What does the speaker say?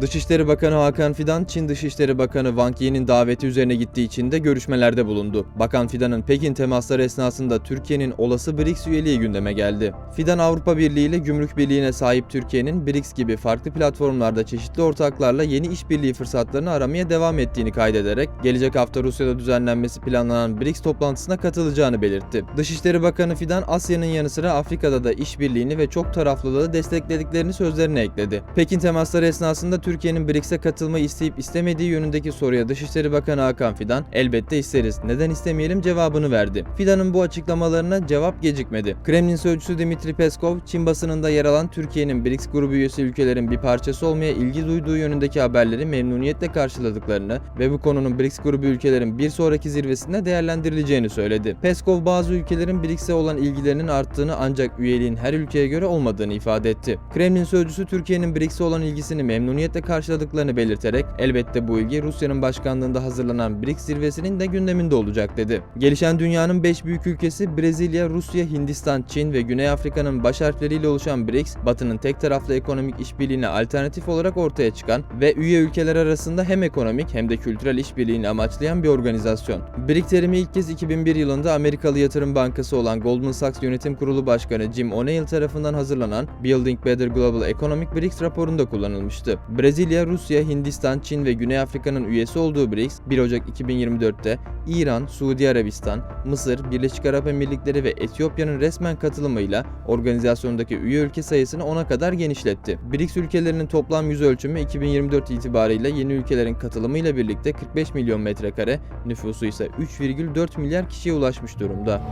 Dışişleri Bakanı Hakan Fidan, Çin Dışişleri Bakanı Wang Yi'nin daveti üzerine gittiği için de görüşmelerde bulundu. Bakan Fidan'ın Pekin temasları esnasında Türkiye'nin olası BRICS üyeliği gündeme geldi. Fidan Avrupa Birliği ile Gümrük Birliği'ne sahip Türkiye'nin BRICS gibi farklı platformlarda çeşitli ortaklarla yeni işbirliği fırsatlarını aramaya devam ettiğini kaydederek gelecek hafta Rusya'da düzenlenmesi planlanan BRICS toplantısına katılacağını belirtti. Dışişleri Bakanı Fidan, Asya'nın yanı sıra Afrika'da da işbirliğini ve çok taraflılığı desteklediklerini sözlerine ekledi. Pekin temasları esnasında Türkiye'nin BRICS'e katılmayı isteyip istemediği yönündeki soruya Dışişleri Bakanı Hakan Fidan, elbette isteriz, neden istemeyelim cevabını verdi. Fidan'ın bu açıklamalarına cevap gecikmedi. Kremlin sözcüsü Dmitri Peskov, Çin basınında yer alan Türkiye'nin BRICS grubu üyesi ülkelerin bir parçası olmaya ilgi duyduğu yönündeki haberleri memnuniyetle karşıladıklarını ve bu konunun BRICS grubu ülkelerin bir sonraki zirvesinde değerlendirileceğini söyledi. Peskov bazı ülkelerin BRICS'e olan ilgilerinin arttığını ancak üyeliğin her ülkeye göre olmadığını ifade etti. Kremlin sözcüsü Türkiye'nin BRICS'e olan ilgisini memnuniyetle karşıladıklarını belirterek elbette bu ilgi Rusya'nın başkanlığında hazırlanan BRICS zirvesinin de gündeminde olacak dedi. Gelişen dünyanın 5 büyük ülkesi Brezilya, Rusya, Hindistan, Çin ve Güney Afrika'nın baş harfleriyle oluşan BRICS, Batı'nın tek taraflı ekonomik işbirliğine alternatif olarak ortaya çıkan ve üye ülkeler arasında hem ekonomik hem de kültürel işbirliğini amaçlayan bir organizasyon. BRIC terimi ilk kez 2001 yılında Amerikalı yatırım bankası olan Goldman Sachs Yönetim Kurulu Başkanı Jim O'Neill tarafından hazırlanan Building Better Global Economic BRICS raporunda kullanılmıştı. Brezilya, Rusya, Hindistan, Çin ve Güney Afrika'nın üyesi olduğu BRICS, 1 Ocak 2024'te İran, Suudi Arabistan, Mısır, Birleşik Arap Emirlikleri ve Etiyopya'nın resmen katılımıyla organizasyondaki üye ülke sayısını 10'a kadar genişletti. BRICS ülkelerinin toplam yüz ölçümü 2024 itibarıyla yeni ülkelerin katılımıyla birlikte 45 milyon metrekare, nüfusu ise 3,4 milyar kişiye ulaşmış durumda.